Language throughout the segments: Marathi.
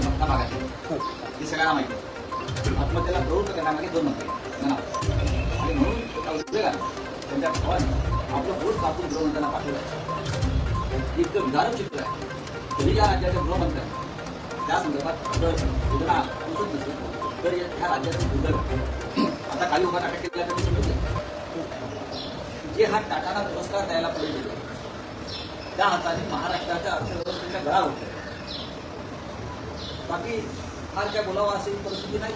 आपल्याला घटना मागायची सगळ्यांना माहिती आत्महत्येला प्रवृत्त करण्यामागे दोन म्हणतात आणि म्हणून उद्योगाला त्यांच्या भावाने आपलं पोट कापून गृहमंत्र्यांना पाठवलं इतकं विदारक चित्र आहे तरी या राज्याच्या गृहमंत्री त्या संदर्भात जर योजना पोचत नसेल तर ह्या राज्याचं दुर्दर आता काही लोकांना अटक केलेल्या त्यांनी समजून जे हा टाटाला पुरस्कार द्यायला पाहिजे त्या हाताने महाराष्ट्राच्या अर्थव्यवस्थेच्या घरा होत्या बाकी फार काय बोलावं अशी परिस्थिती नाही.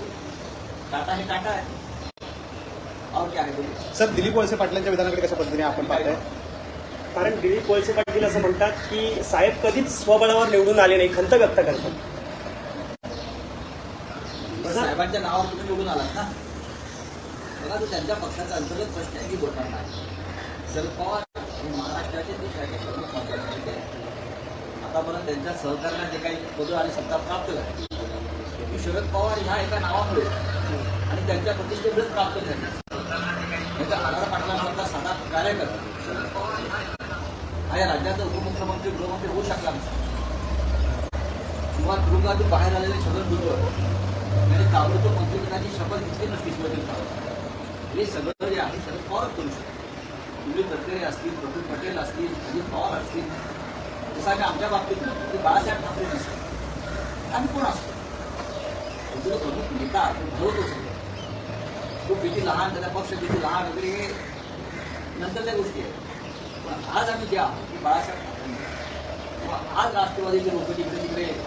टाटा हे टाटा आहे. और क्या आहे बोलिए सर दिलीप वळसे पाटलांच्या विधानाकडे कशा पद्धतीने आपण पाहताय? कारण दिलीप वळसे पाटील असं म्हणतात की साहेब कधीच स्वबळावर निवडून आले नाही खंत व्यक्त करतात. साहेबांच्या नावावर तुम्ही निवडून आलात ना? बघा तो त्यांच्या पक्षाचा अंतर्गत प्रश्न आहे की बोलणार नाही. शरद पवार हे महाराष्ट्राचे ते प्रमुख. आतापर्यंत त्यांच्या सहकार्याने जे काही पदं आणि सत्ता प्राप्त झाली ती शरद पवार ह्या एका नावामुळे आणि त्यांच्या प्रतिष्ठेमुळेच प्राप्त झाली. त्यांच्या आधार पाटलांसारखा साधा कार्यकर्ता शरद पवार हा या राज्याचा उपमुख्यमंत्री गृहमंत्री होऊ शकला नसता. किंवा तुरुंगातून बाहेर आलेले छगन भुजबळ त्यांनी ताबडतोब मंत्रिपदाची शपथ घेतली नसती शिवाजी हे सगळं जे आहे शरद पवार करू शकतो तुम्ही गडकरी असतील प्रफुल्ल पटेल असतील अजित पवार असतील आम्ही आमच्या बाबतीत की बाळासाहेब ठाकरे नसतात. आम्ही कोण असतो? तो प्रमुख नेता तो ठरवतो सगळं. तो किती लहान त्याचा पक्ष किती लहान वगैरे हे नंतरच्या गोष्टी आहेत. पण आज आम्ही जे आहोत की बाळासाहेब ठाकरे किंवा आज राष्ट्रवादीचे लोक तिकडे तिकडे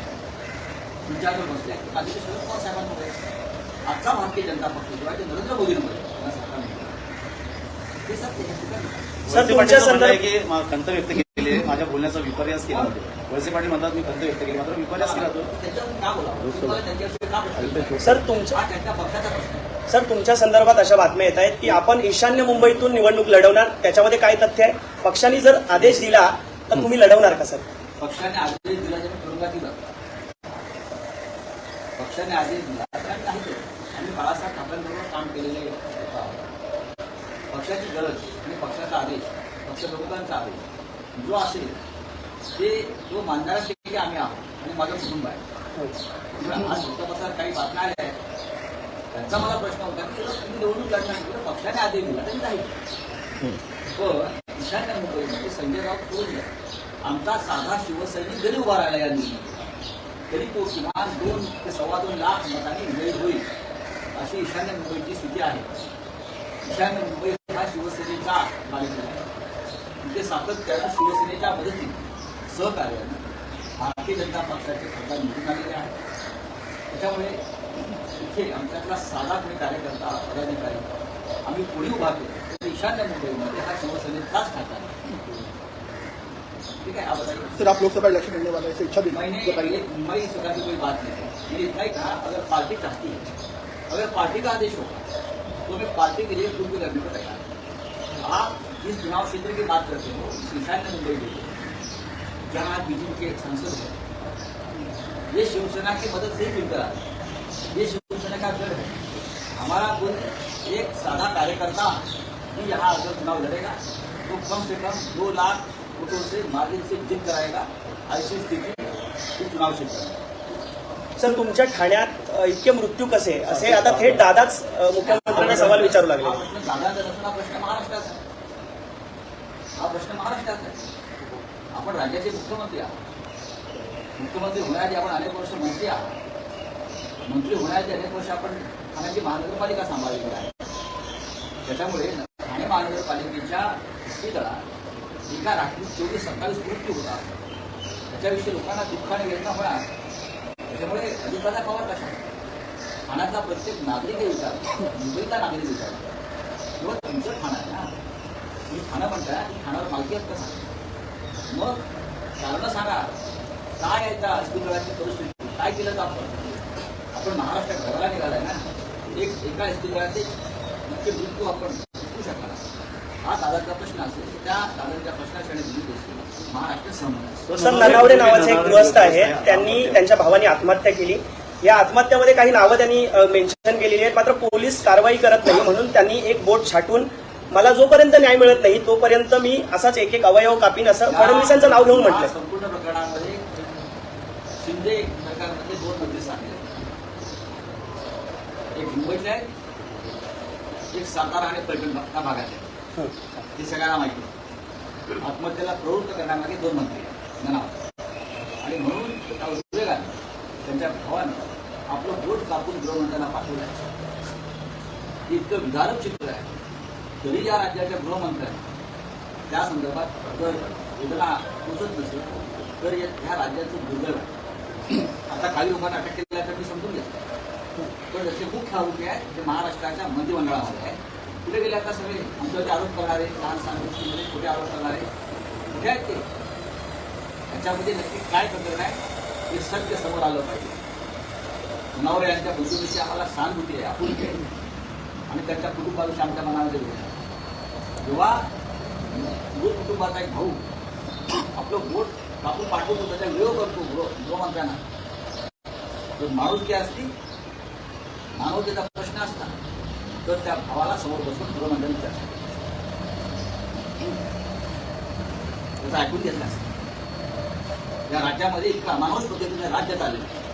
विचारवर बसले आहेत. आधी ते शरद पवार साहेबांमध्ये आजचा भारतीय जनता पक्ष जो आहे ते नरेंद्र मोदींमध्ये या सरकारमध्ये. हे सत्य आहे, हे. सर, तुमच्या संदर्भात- माझ्या बोलण्याचा विपर्यास केला होता. वळसे पाटील म्हणतात मी खंत व्यक्त केली. मात्र विपर्यास केला तो त्याच्यावर का बोलावं तुम्हाला त्यांच्याविषयी का बोलावं? सर तुमच्या सर तुमच्या संदर्भात अशा बातम्या येत आहेत की आपण ईशान्य मुंबईतून निवडणूक लढवणार त्याच्यामध्ये काय तथ्य आहे? पक्षाने जर आदेश दिला तर तुम्ही लढवणार का सर? पक्षाने आदेश दिला पक्षाने आदेश दिला आम्ही बाळासाहेब ठाकरेंबरोबर काम केलेले. पक्षाची गरज आणि पक्षाचा आदेश पक्षप्रमुखांचा आदेश. जो असेल ते जो मानणाऱ्यांपैकी आम्ही आहोत आणि माझं कुटुंब आहे. म्हणजे आज वृत्तपत्रात काही बातम्या आल्या आहेत. त्यांचा मला प्रश्न होता की तुम्ही निवडणूक लढणार नाही पक्षाने आधी दिला तरी नाही. पण ईशान्य मुंबईमध्ये संजय राऊत सोडले आमचा साधा शिवसैनिक जरी उभा राहिला या निवडणुकीत तरी तो किमान दोन ते सव्वा दोन लाख मतांनी विजयी होईल अशी ईशान्य मुंबईची स्थिती आहे. ईशान्य मुंबई हा शिवसेने आहे ते सातत्यानं शिवसेनेच्या मदतीने सहकार्यानं भारतीय जनता पक्षाचे खासदार निवडून आलेले आहेत. त्याच्यामुळे इथे आमच्यातला साधा कोणी कार्यकर्ता पदाधिकारी आम्ही पुढे उभा केलो तर ईशान्य मुंबईमध्ये हा शिवसेनेचाच खासदार आहे. ठीक है आप बताइए सर आप लोकसभा इलेक्शन लड़ने वाले हैं इच्छा मैंने ये मुंबई सरकार की कोई बात नहीं है। ये इतना ही कहा अगर पार्टी चाहती है अगर पार्टी का आदेश होगा तो मैं पार्टी के लिए खुद भी लड़ने को तैयार आप जिस चुनाव क्षेत्र की बात करते हो। ईशान्य मुंबई में। जहाँ बीजेपी के एक सांसद है। ये शिवसेना की मदद से ही चुनकर आए ये शिवसेना का गढ़ है। हमारा कोई एक सादा कार्यकर्ता ही यहाँ अगर चुनाव लड़ेगा तो कम से कम दो लाख वोटों से मार्जिन से जीत कराएगा ऐसी स्थिति इस चुनाव क्षेत्र में। सर तुमच्या ठाण्यात इतके मृत्यू कसे? असे आता थेट दादाच मुख्यमंत्र्यांना सवाल विचारू लागले. हा प्रश्न महाराष्ट्राचा आहे. आपण राज्याचे मुख्यमंत्री आहोत. मुख्यमंत्री होण्याआधी आपण अनेक वर्ष मंत्री आहोत. मंत्री होण्याआधी अनेक वर्ष आपण ठाण्याची महानगरपालिका सांभाळलेली आहे. त्याच्यामुळे ठाणे महानगरपालिकेच्या हिस्ट्रीला एका रात्री चोवीस सत्तावीस मृत्यू होतात त्याच्याविषयी लोकांना दुःखाने वेदना होणार त्याच्यामुळे अधिकाचा पवार कशा ठाण्यातला प्रत्येक नागरिक विचार मुंबईचा नागरिक विचार किंवा तुमचं ठाणं आहे ना? मी खाणं म्हणताय आणि ठाण्यावर मालकी हक्क सांगा मग कारणं सांगा. काय आहे त्या अस्तित्वाची परिस्थिती? काय केलं तर आपण? आपण महाराष्ट्रात घराला निघालाय ना. एक एका अस्तित्वाचे मुख्य मृत्यू आपण शिकू शकणार. हा दादाचा प्रश्न असेल. त्या दादाच्या प्रश्नाची आणि दिली गोष्टी महाराष्ट्र समज सर ननावडे नावाचे एक गृहस्थ आहेत त्यांनी त्यांच्या भावाने आत्महत्या केली. या आत्महत्यामध्ये काही नावं त्यांनी मेन्शन केलेली आहेत. मात्र पोलीस कारवाई करत नाही म्हणून त्यांनी एक बोट छाटून मला जोपर्यंत न्याय मिळत नाही तोपर्यंत मी असाच एक एक अवयव कापीन असं फडणवीसांचं नाव घेऊन म्हटलं संपूर्ण प्रकरणामध्ये शिंदे सरकारमध्ये दोन मंत्री सामील आहेत एक मुंबईचे आहेत एक सातारा आणि या भागात आहे हं. सगळ्यांना माहिती. आत्महत्येला प्रवृत्त करण्यामागे दोन मंत्री आहेत. जनावर आणि म्हणून त्या उद्योगाने त्यांच्या भावानं आपलं बोट कापून गृहमंत्र्यांना पाठवलं हे इतकं विधारक चित्र आहे तरी या राज्याच्या गृहमंत्र्यांनी त्या संदर्भात जर योजना पोचत नसेल तर या- ह्या राज्याचं दुर्दैव आहे. आता काही लोकांना अटक केल्या तर मी समजून घेतो. पण जसे मुख्य आरोपी आहे ते महाराष्ट्राच्या मंत्रिमंडळामध्ये आहे कुठे गेले आता सगळे? आमच्यावरती आरोप करणारे लहान सहान गोष्टीमध्ये कुठे आरोप करणारे कुठे आहेत ते? त्याच्यामध्ये नक्की काय प्रकरण आहे हे सत्य समोर आलं पाहिजे. नवरे यांच्या बंधुकीची आम्हाला सहानुभूती आहे आपुलकी आणि त्यांच्या कुटुंबाविषयी आमच्या मनामध्ये वेळ जेव्हा मूळ कुटुंबाचा एक भाऊ आपलं बोट कापून पाठवतो त्याचा वेळ करतो गृह गृहमंत्र्यांना. जर माणुसकी असती मानवतेचा प्रश्न असता तर त्या भावाला समोर बसून गृहमंत्र्यांनी चर्चा त्याचा ऐकून घेतलं असतं. या राज्यामध्ये इतका अमानुष पद्धतीने राज्य चाललेलं